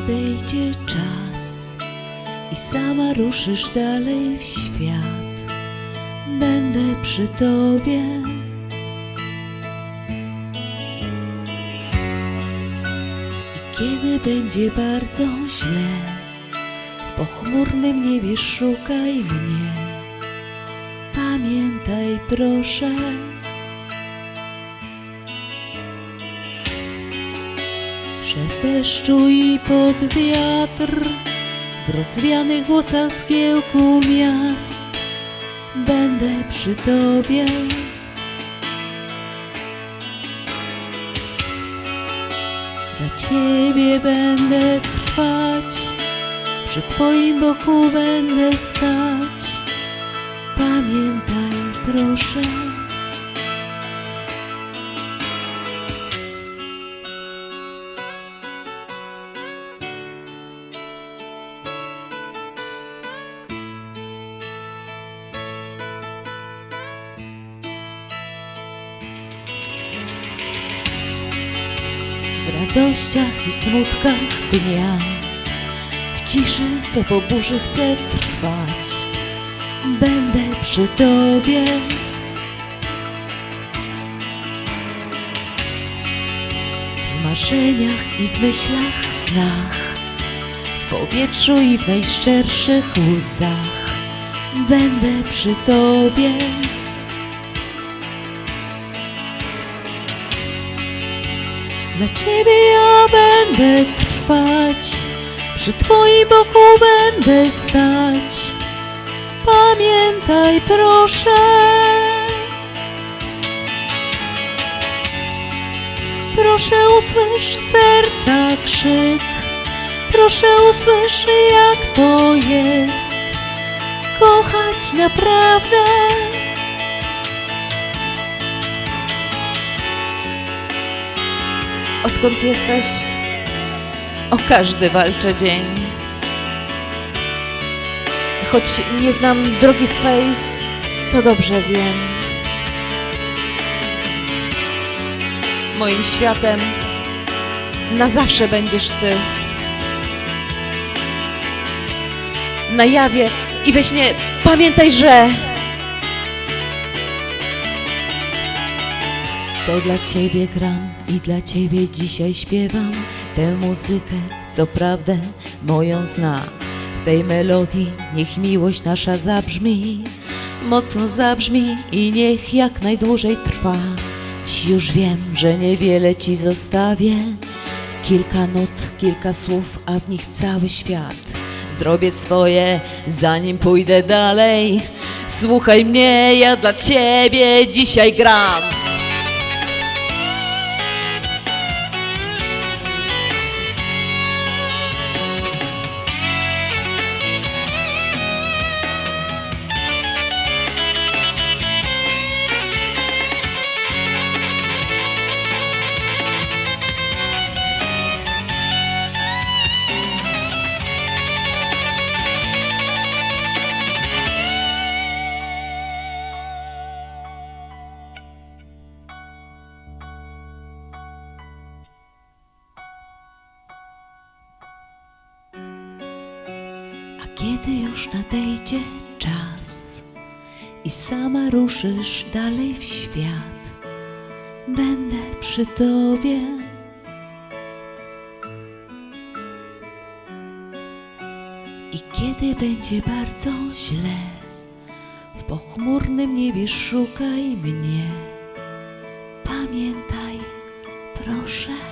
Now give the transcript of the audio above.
nadejdzie czas i sama ruszysz dalej w świat, będę przy tobie. I kiedy będzie bardzo źle, w pochmurnym niebie szukaj mnie. Pamiętaj proszę, że w deszczu i pod wiatr, w rozwianych włosach zgiełku miast, będę przy tobie. Dla ciebie będę trwać, przy twoim boku będę stać. Pamiętaj proszę. Radościach i smutkach dnia, w ciszy, co po burzy chce trwać, będę przy tobie. W marzeniach i w myślach snach, w powietrzu i w najszczerszych łzach, będę przy tobie. Dla ciebie ja będę trwać, przy twoim boku będę stać. Pamiętaj proszę. Proszę usłysz serca krzyk, proszę usłysz jak to jest kochać naprawdę. Odkąd jesteś, o każdy walczę dzień. Choć nie znam drogi swej, to dobrze wiem. Moim światem na zawsze będziesz ty. Na jawie i we śnie pamiętaj, że To dla ciebie gram i dla ciebie dzisiaj śpiewam tę muzykę, co prawdę moją zna. W tej melodii niech miłość nasza zabrzmi, mocno zabrzmi i niech jak najdłużej trwa. Dziś już wiem, że niewiele ci zostawię, kilka nut, kilka słów, a w nich cały świat. Zrobię swoje, zanim pójdę dalej. Słuchaj mnie, ja dla ciebie dzisiaj gram. Kiedy już nadejdzie czas i sama ruszysz dalej w świat, będę przy tobie. I kiedy będzie bardzo źle, w pochmurnym niebie szukaj mnie. Pamiętaj, proszę.